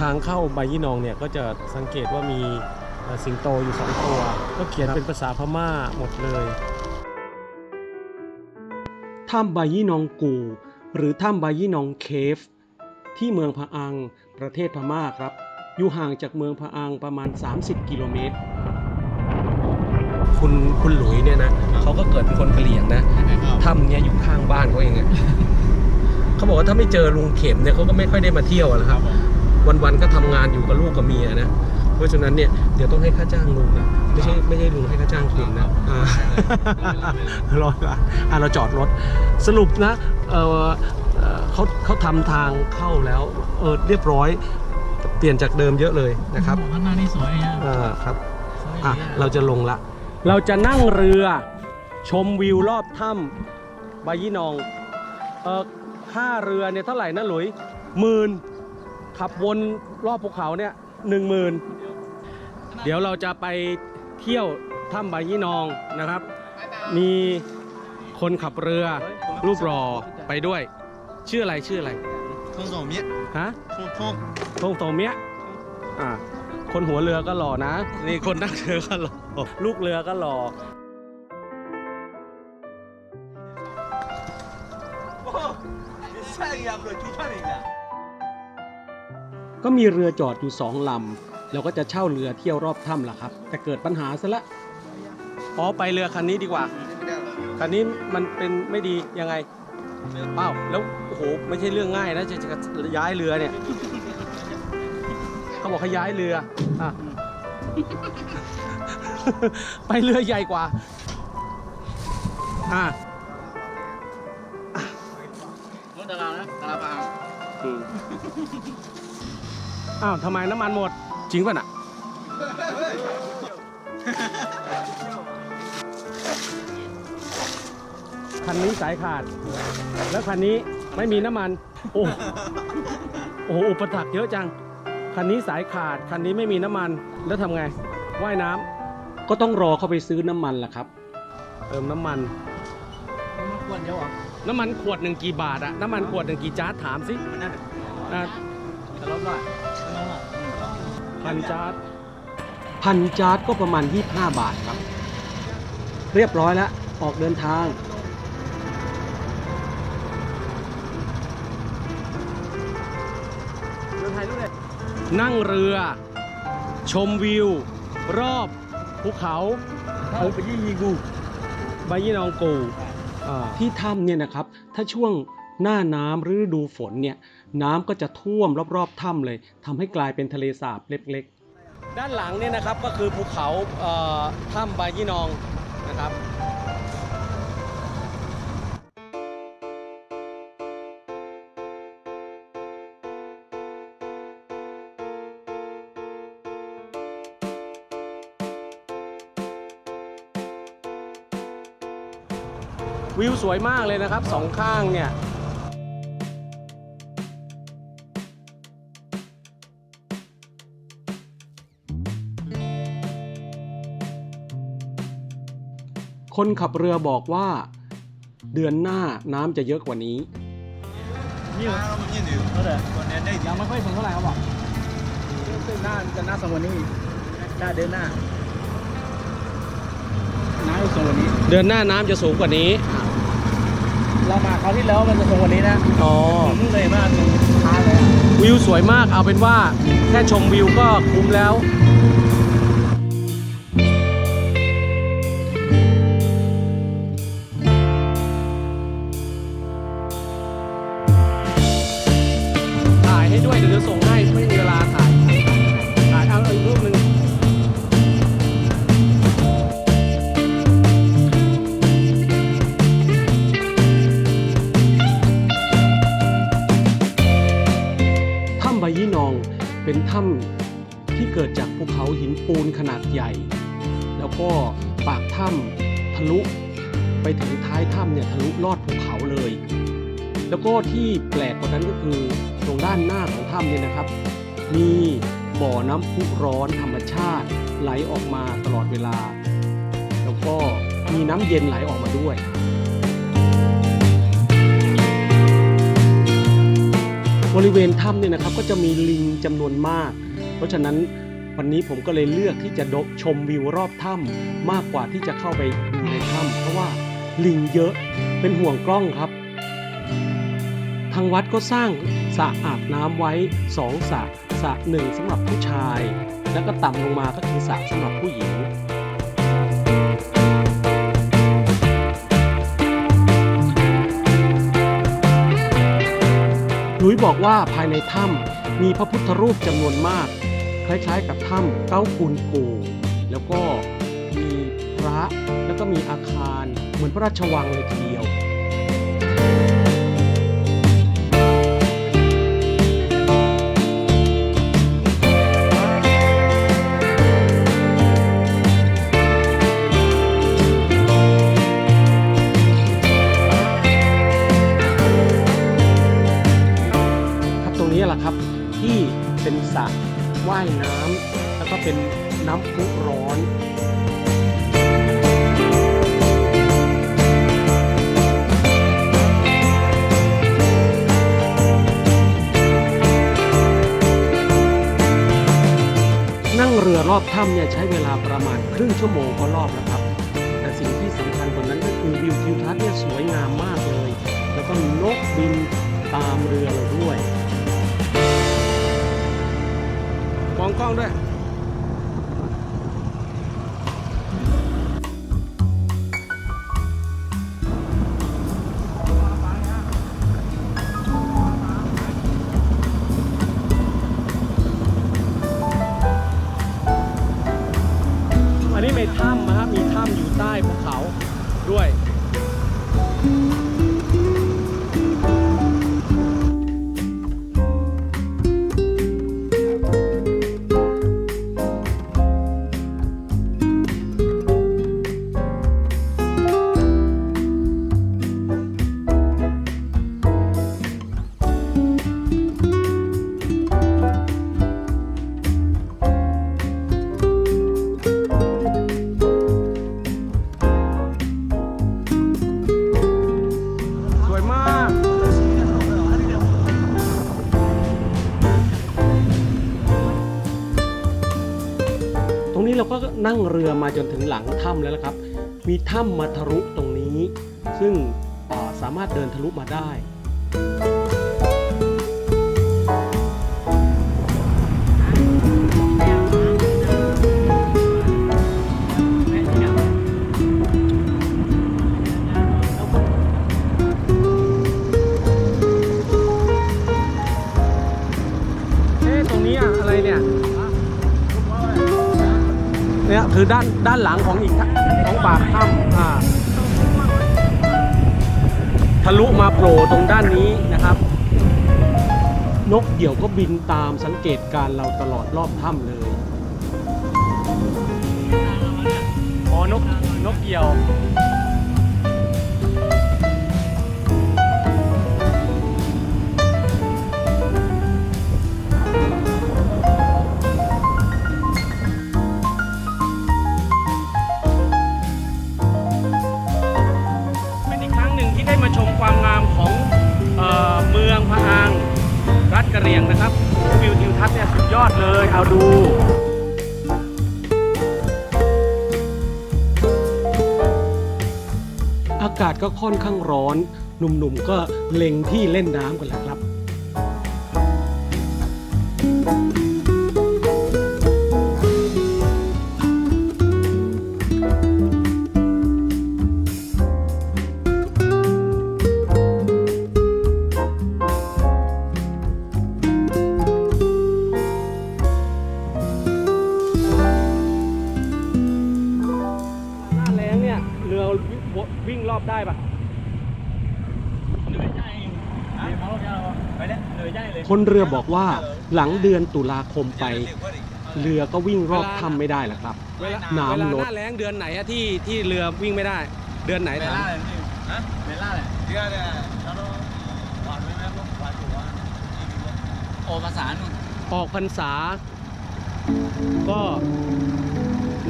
ทางเข้าใบยี่นองเนี่ยก็จะสังเกตว่ามีเอ่อสิงโตอยู่สองตัว ก็เขียนเป็นภาษาพม่าหมดเลยถ้ำบายี่นองกู หรือถ้ำบายี่นองเคฟ ที่เมืองพะอังประเทศพม่าครับ อยู่ห่างจากเมืองพะอังประมาณ 30 กิโลเมตร คุณคุณหลุยเนี่ยนะเขาก็เกิดเป็นคนกะเหรี่ยงนะถ้ำเนี่ยอยู่ข้างบ้านเขาเองอะเขาบอกว่าถ้าไม่เจอลุงเข็มเนี่ยเขาก็ไม่ค่อยได้มาเที่ยวอะนะครับ วันๆก็ทำงานอยู่กับลูกกับเมียนะ เพราะฉะนั้นเนี่ยเดี๋ยวต้องให้ค่าจ้างลุงนะไม่ใช่ไม่ใช่ลุงให้ค่าจ้างคุณนะอ่ารอละอะเราจอดรถสรุปนะเออเอ่อเขาเขาทำทางเข้าแล้วเออเรียบร้อยเปลี่ยนจากเดิมเยอะเลยนะครับข้างหน้านี่สวยอะอ่าครับสวยอะเราจะลงละ เราจะนั่งเรือชมวิวรอบถ้ำบายี่นองเออค่าเรือเนี่ยเท่าไหร่นะหลุยหมื่น ขับวนรอบภูเขาเนี่ยหนึ่งหมื่นเดี๋ยวเราจะไปเที่ยวถ้ำบายี่นองนะครับ มีคนขับเรือรูปรอไปด้วย ชื่ออะไรชื่ออะไร 通总面， ฮะ 通通。 ทงโตเมียอ่า คนหัวเรือก็หล่อนะ นี่คนนั่งเรือก็หล่อ ลูกเรือก็หล่อ 你晒一下不？就穿一下。 ก็มีเรือจอดอยู่สองลำเราก็จะเช่าเรือเที่ยวรอบถ้ำล่ะครับ แต่เกิดปัญหาซะละอ๋อไปเรือคันนี้ดีกว่าคันนี้มันเป็นไม่ดียังไงเป้าแล้วโอ้โหไม่ใช่เรื่องง่ายนะจะจะจะย้ายเรือเนี่ยเขาบอกให้ย้ายเรืออะไปเรือใหญ่กว่าอะรถดารานะดาราพาง อืมอ้าวทำไมน้ำมันหมด จริงป่ะน่ะคันนี้สายขาด แล้วคันนี้ไม่มีน้ำมัน โอ้โอ้โหอุปสรรคเยอะจัง คันนี้สายขาด คันนี้ไม่มีน้ำมัน แล้วทำไง ว่ายน้ำ ก็ต้องรอเข้าไปซื้อน้ำมันล่ะครับ เติมน้ำมันมันควรเยอะอะน้ำมันขวดหนึ่งกี่บาทอะน้ำมันขวดหนึ่งกี่จาร์ดถามสิอะจะลดหน่อยลดหน่อย พันจาร์ดพันจาร์ดก็ประมาณ 25 บาทครับ เรียบร้อยแล้ว ออกเดินทาง นั่งเรือ ชมวิว รอบภูเขาเขาไปยี่ยีกูบายี่นองกูอ่าที่ถ้ำเนี่ยนะครับ ถ้าช่วง หน้าน้ำหรือฤดูฝนเนี่ยน้ำก็จะท่วมรอบๆถ้ำเลยทำให้กลายเป็นทะเลสาบเล็กๆ ด้านหลังเนี่ยนะครับก็คือภูเขาเถ้ำบายี่นองนะครับวิวสวยมากเลยนะครับสองข้างเนี่ย คนขับเรือบอกว่า เดือนหน้าน้ำจะเยอะกว่านี้เยังไม่ค่อยสูงเท่าไหร่ครับบอกซึ่งหน้าจะหน้าสองวันนี้หน้าเดินหน้าหน้าสองวันนี้ เดือนหน้าน้ำจะสูงกว่านี้ เรามาคราวที่แล้วมันจะสูงกว่านี้นะอ๋อ ผมเลยมากเลยวิวสวยมากเอาเป็นว่าแค่ชมวิวก็คุ้มแล้ว นาดใหญ่ แล้วก็ปากถ้ำทะลุไปถึงท้ายถ้ำเนี่ยทะลุลอดภูเขาเลย แล้วก็ที่แปลกกว่านั้นก็คือตรงด้านหน้าของถ้ำเนี่ยนะครับ มีบ่อน้ำพุร้อนธรรมชาติไหลออกมาตลอดเวลา แล้วก็มีน้ำเย็นไหลออกมาด้วยบริเวณถ้ำเนี่ยนะครับก็จะมีลิงจำนวนมาก เพราะฉะนั้น วันนี้ผมก็เลยเลือกที่จะดชมวิวรอบถ้ำมากกว่าที่จะเข้าไปดูในถ้ำเพราะว่าลิงเยอะเป็นห่วงกล้องครับ ทางวัดก็สร้างสระอาบน้ำไว้สองสระสระหนึ่งสำหรับผู้ชาย แล้วก็ต่ำลงมาก็คือสระสำหรับผู้หญิงลุยบอกว่าภายในถ้ำมีพระพุทธรูปจำนวนมาก คล้ายๆ กับถ้ำเก้าคูนกู แล้วก็มีพระแล้วก็มีอาคารเหมือนพระราชวังเลยทีเดียว รอบถ้ำเนี่ยใช้เวลาประมาณครึ่งชั่วโมงก็รอบแล้วครับ แต่สิ่งที่สำคัญกว่านั้นก็คือวิวทิวทัศน์เนี่ยสวยงามมากเลย แล้วก็นกบินตามเรือเราด้วยมองกล้องด้วย รือมาจนถึงหลังถ้ำแล้วนะครับ มีถ้ำมาทะลุตรงนี้ ซึ่งสามารถเดินทะลุมาได้ คือด้านด้านหลังของอีกของปากถ้ำอ่าทะลุมาโผล่ตรงด้านนี้นะครับ นกเหยี่ยวก็บินตามสังเกตการเราตลอดรอบถ้ำเลยอ๋อนกนกเหยี่ยว กะเหรี่ยงนะครับวิวทิวทัศน์เนี่ยสุดยอดเลยเอาดูอากาศก็ค่อนข้างร้อน หนุ่มๆก็เล็งที่เล่นน้ำกันแหละครับ คนเรือบอกว่าหลังเดือนตุลาคมไป เรือก็วิ่งรอบถ้ำไม่ได้แล้วครับน้ำลด เวลาหน้าแล้งเดือนไหนอะที่ที่เรือวิ่งไม่ได้ เดือนไหนเมถามล่าเลยพี่ฮะเมล่าเลยที่ก็เนี่ยเราต้องหวานไว้ไหมพวกหวานอยู่ว่าโอภาษาหนุ่นออกพรรษา ก็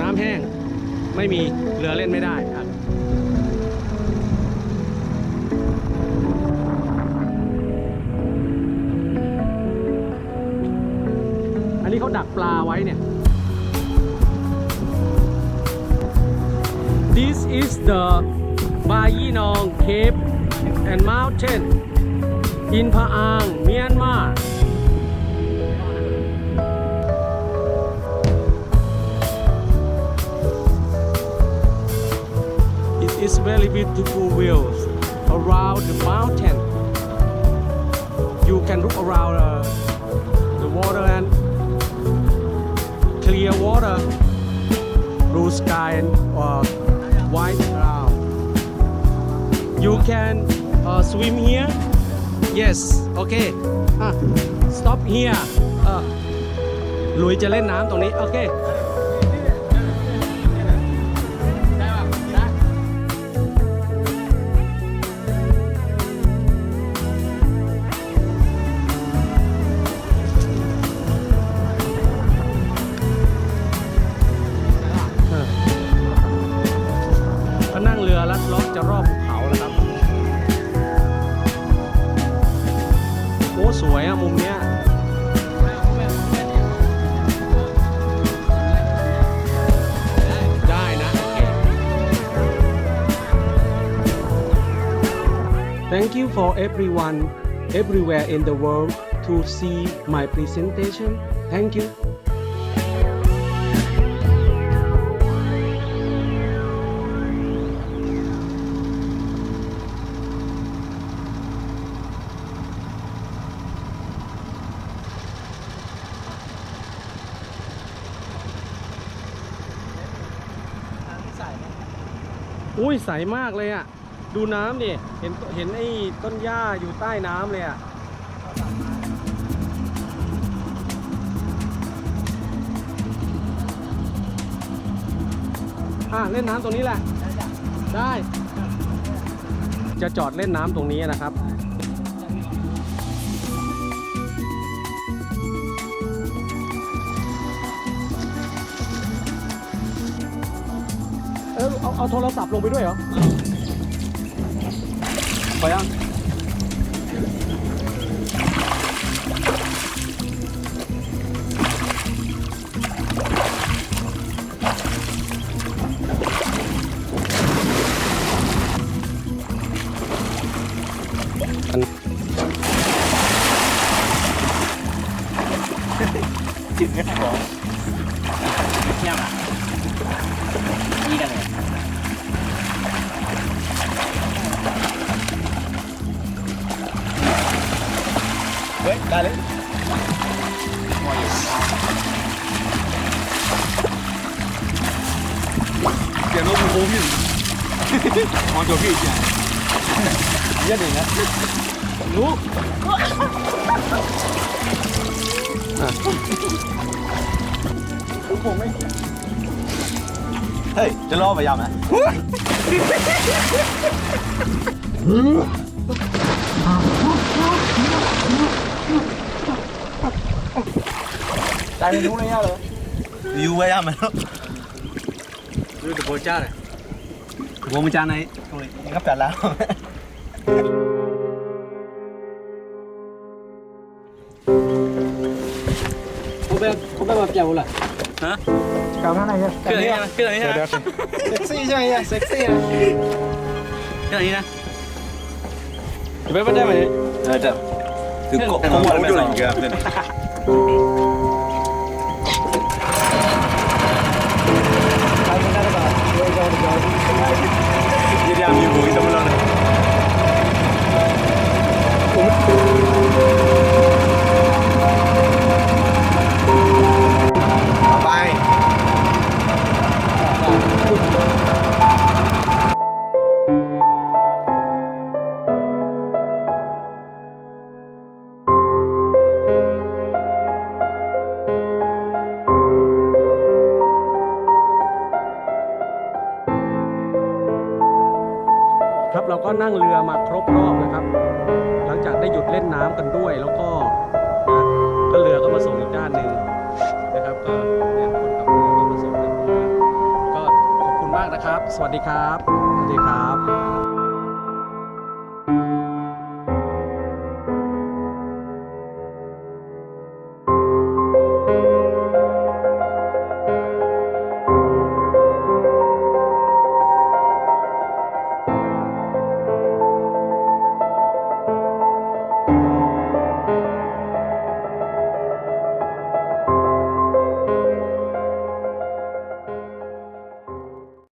น้ำแห้งไม่มีเรือเล่นไม่ได้ครั นนี้เขาดักปลาไว้เนี่ย This is the Ba Yinong Cave and Mountain in Pa Ang, Myanmar. It is very beautiful views around the mountain. You can look around uh, the water and clear water, blue sky and uh, white cloud. You can uh, swim here. Yes. Okay. Ah, stop here. เออหลุยจะเล่นน้ำตรงนี้ โอเค you for everyone everywhere in the world to see my presentation. Thank you. อุ้ยใสมากเลยอ่ะ ดูน้ำดิเห็นเห็นไอ้ต้นหญ้าอยู่ใต้น้ำเลยอะอะเล่นน้ำตรงนี้แหละ ได้ จะจอดเล่นน้ำตรงนี้นะครับเออเอาเอาโทรศัพท์ลงไปด้วยเหรอ ไป เฮ้ยได้เลยเดี๋ยวเราดูโค้งพี่มองตัวพี่จ้ะเยอะหนึ่งนะรู้ผมไม่เฮ้ย จะล่อไปยังไหม ได้เมนูเลยเนี่ยเหรออยู่ไปยังไหมลูกดูแต่โบจ้าเลยวงจานไหนตรงนี้นี่ก็แปดแล้วเขาแบบเขาแบบแบบเจ้าล่ะกลับท่าไเดี๋ยว สวัสดีครับ